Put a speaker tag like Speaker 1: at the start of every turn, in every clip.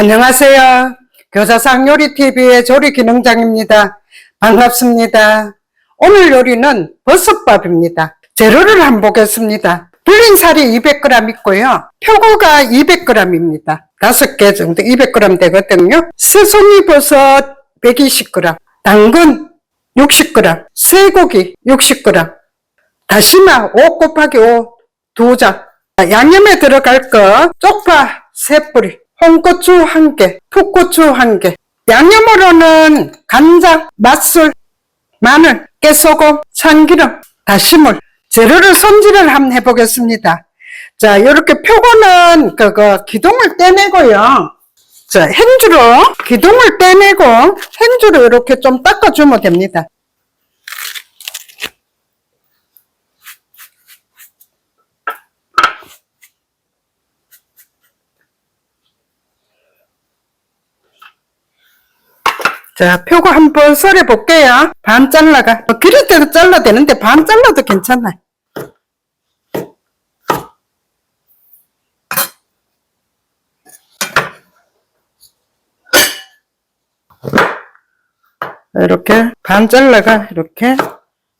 Speaker 1: 안녕하세요. 교사상 요리TV의 조리기능장입니다. 반갑습니다. 오늘 요리는 버섯밥입니다. 재료를 한번 보겠습니다. 불린 살이 200g 있고요. 표고가 200g입니다. 5개 정도 200g 되거든요. 새송이 버섯 120g, 당근 60g, 쇠고기 60g, 다시마 5 곱하기 5 2장, 양념에 들어갈 거 쪽파 3뿌리, 홍고추 1개, 풋고추 1개, 양념으로는 간장, 맛술, 마늘, 깨소금, 참기름, 다시물, 재료를 손질을 한번 해보겠습니다. 자, 이렇게 표고는 그거 기둥을 떼내고요. 자, 행주로 기둥을 떼내고 행주로 이렇게 좀 닦아주면 됩니다. 자, 표고 한번 썰어 볼게요. 반 잘라가. 뭐 기를 때도 잘라 되는데 반 잘라도 괜찮아요. 이렇게 반 잘라가 이렇게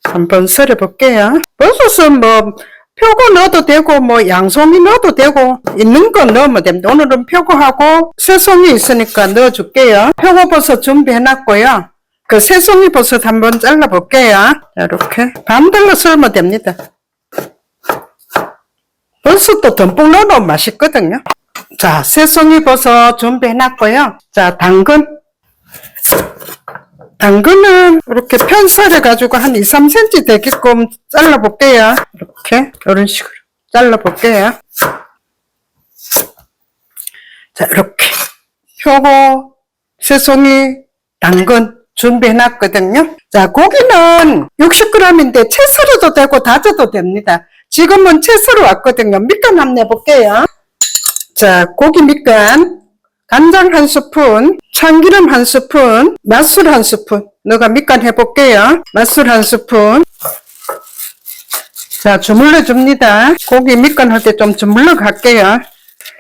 Speaker 1: 한번 썰어 볼게요. 버섯은 뭐 표고 넣어도 되고 뭐 양송이 넣어도 되고 있는 거 넣으면 됩니다. 오늘은 표고하고 새송이 있으니까 넣어줄게요. 표고버섯 준비해 놨고요. 그 새송이 버섯 한번 잘라 볼게요. 이렇게 반달로 썰면 됩니다. 버섯도 듬뿍 넣어놓으면 맛있거든요. 자, 새송이 버섯 준비해 놨고요. 자, 당근 당근은 이렇게 편살해 가지고 한 2, 3cm 되게끔 잘라 볼게요. 이렇게 이런 식으로 잘라 볼게요. 자, 이렇게 표고, 새송이, 당근 준비해 놨거든요. 자, 고기는 60g인데 채 썰어도 되고 다져도 됩니다. 지금은 채 썰어 왔거든요. 밑간 한번 내볼게요. 자, 고기 밑간 간장 한 스푼, 참기름 한 스푼, 맛술 한 스푼. 너가 밑간 해볼게요. 맛술 한 스푼. 자, 주물러 줍니다. 고기 밑간 할 때 좀 주물러 갈게요.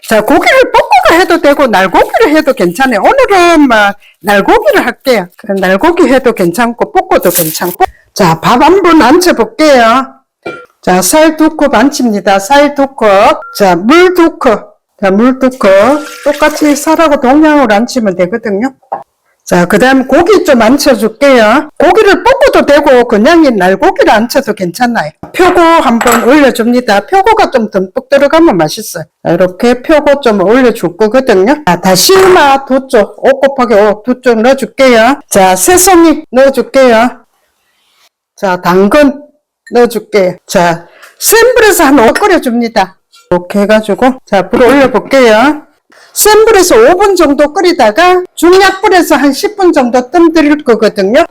Speaker 1: 자, 고기를 볶아가 해도 되고, 날고기를 해도 괜찮아요. 오늘은 막, 날고기를 할게요. 그 날고기 해도 괜찮고, 볶아도 괜찮고. 자, 밥 한 번 안쳐 볼게요. 자, 쌀 두 컵 안칩니다. 쌀 두 컵. 자, 물 두 컵. 자, 물두 컵. 똑같이 쌀하고 동량으로 안치면 되거든요. 자, 그 다음 고기 좀 안쳐줄게요. 고기를 볶아도 되고, 그냥 이 날고기를 안쳐도 괜찮아요. 표고 한번 올려줍니다. 표고가 좀 듬뿍 들어가면 맛있어요. 자, 이렇게 표고 좀 올려줄 거거든요. 자, 다시마 두 쪽, 5 곱하기 5 두 쪽 넣어줄게요. 자, 새송이 넣어줄게요. 자, 당근 넣어줄게요. 자, 센 불에서 한 5 끓여줍니다. 이렇게 해가지고, 자, 불 올려볼게요. 센 불에서 5분 정도 끓이다가 중약불에서 한 10분 정도 뜸 들일 거거든요.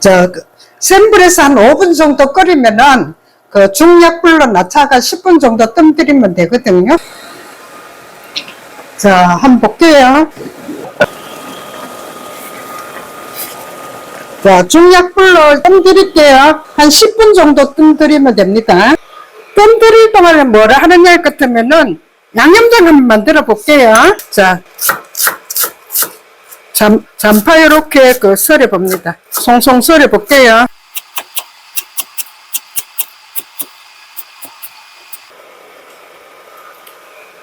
Speaker 1: 자, 그센 불에서 한 5분 정도 끓이면은 그 중약불로 낮춰가 10분 정도 뜸 들이면 되거든요. 자, 한번 볼게요. 자, 중약불로 뜸 들일게요. 한 10분 정도 뜸 들이면 됩니다. 뜸 들일 동안에 뭐를 하느냐 같으면은 양념장 한번 만들어 볼게요. 자, 잠, 잔파 이렇게 그 썰어 봅니다. 송송 썰어 볼게요.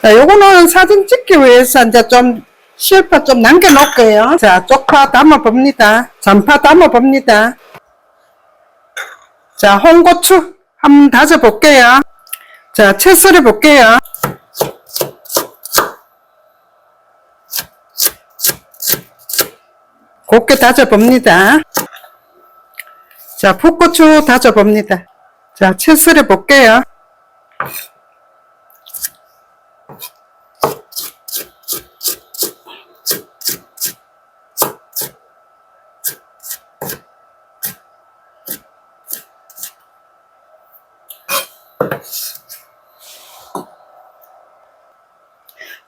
Speaker 1: 자, 요거는 사진 찍기 위해서 이제 좀 실파 좀 남겨 놓을게요. 자, 쪽파 담아 봅니다. 잔파 담아 봅니다. 자, 홍고추 한번 다져 볼게요. 자, 채 썰어 볼게요. 곱게 다져봅니다. 자, 풋고추 다져봅니다. 자, 채 썰어 볼게요.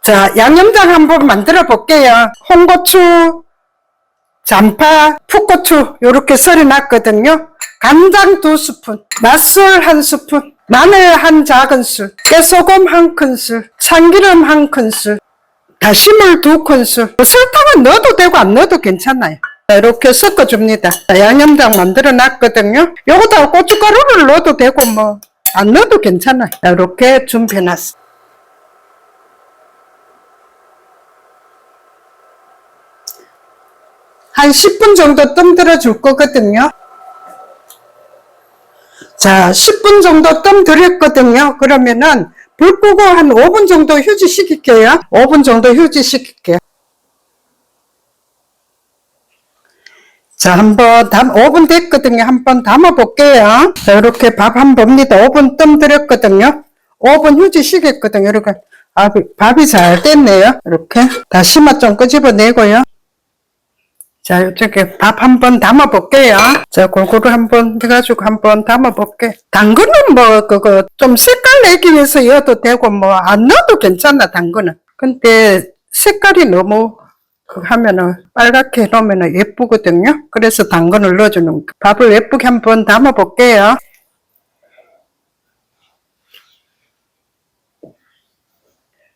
Speaker 1: 자, 양념장 한번 만들어 볼게요. 홍고추, 잔파, 풋고추 요렇게 썰어 놨거든요. 간장 두 스푼, 맛술 한 스푼, 마늘 한 작은 술, 깨소금 한 큰술, 참기름 한 큰술, 다시물 두 큰술. 뭐 설탕은 넣어도 되고 안 넣어도 괜찮아요. 자, 이렇게 섞어줍니다. 자, 양념장 만들어 놨거든요. 요거다 고춧가루를 넣어도 되고 뭐 안 넣어도 괜찮아요. 자, 이렇게 준비해 놨어. 한 10분 정도 뜸들어 줄 거거든요. 자, 10분 정도 뜸 들였거든요. 그러면은 불 끄고 한 5분 정도 휴지 시킬게요. 5분 정도 휴지 시킬게요. 자, 한번 담, 5분 됐거든요. 한번 담아 볼게요. 자, 이렇게 밥한 봅니다. 5분 뜸 들였거든요. 5분 휴지 시켰거든요. 이렇게. 밥이, 밥이 잘 됐네요. 이렇게. 다시마 좀 끄집어내고요. 자, 이쪽에 밥 한번 담아 볼게요. 자, 골고루 한번 해가지고 한번 담아 볼게. 당근은 뭐, 그거, 좀 색깔 내기 위해서 넣어도 되고, 뭐, 안 넣어도 괜찮아, 당근은. 근데, 색깔이 너무, 그 하면은, 빨갛게 해놓으면 예쁘거든요. 그래서 당근을 넣어주는 거. 밥을 예쁘게 한번 담아 볼게요.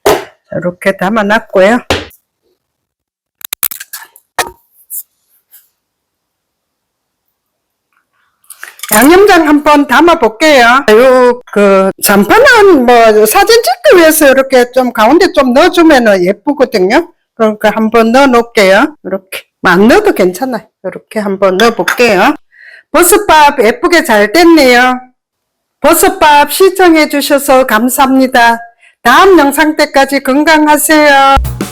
Speaker 1: 자, 이렇게 담아 놨고요. 양념장 한번 담아 볼게요. 요, 그, 잔판은 뭐, 사진 찍기 위해서 이렇게 좀 가운데 좀 넣어주면 예쁘거든요. 그러니까 한 번 넣어 놓을게요. 이렇게. 뭐안 넣어도 괜찮아요. 이렇게 한번 넣어 볼게요. 버섯밥 예쁘게 잘 됐네요. 버섯밥 시청해 주셔서 감사합니다. 다음 영상 때까지 건강하세요.